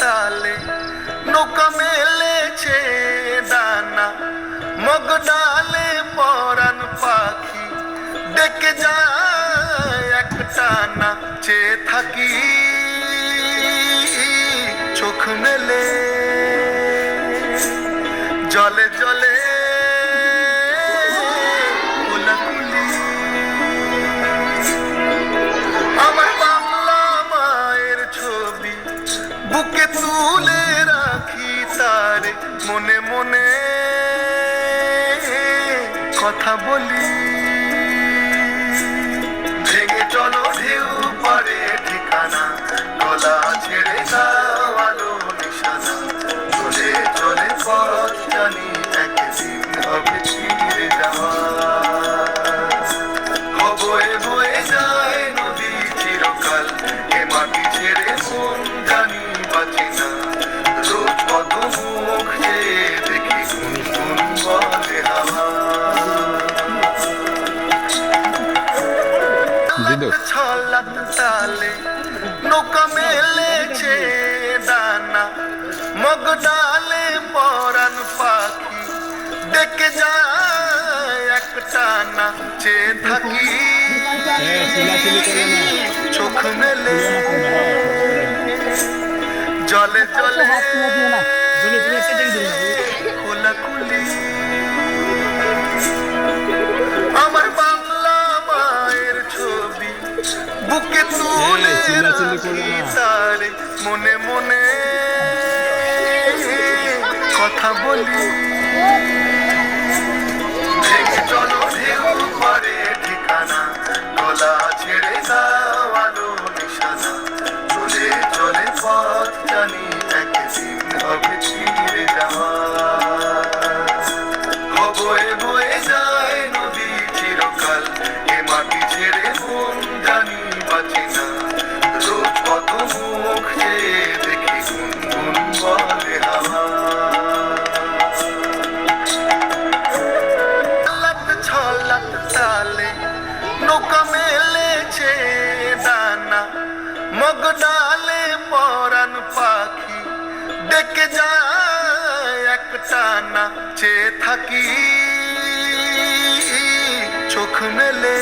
তালে নৌকা মেলেছে দানা মগ ডালে পরান পাখি, ডেকে যায় একটা না চেয়ে থাকি চোখ মেলে। জলে জলে আমার বাংলা মায়ের ছবি বুকে তুলে রাখি তার মনে মনে কথা বলি। তালে নৌকা মেলেছে দানা মগ ডালে পরান পাখি, ডেকে যায় একটা না চেয়ে থাকি। চোখ মেলে। জলে জলে। মনে মনে কথা বলি। চলো মগ ডালে পরান পাখি ডেকে যায় একটা না চেয়ে থাকি চোখ মেলে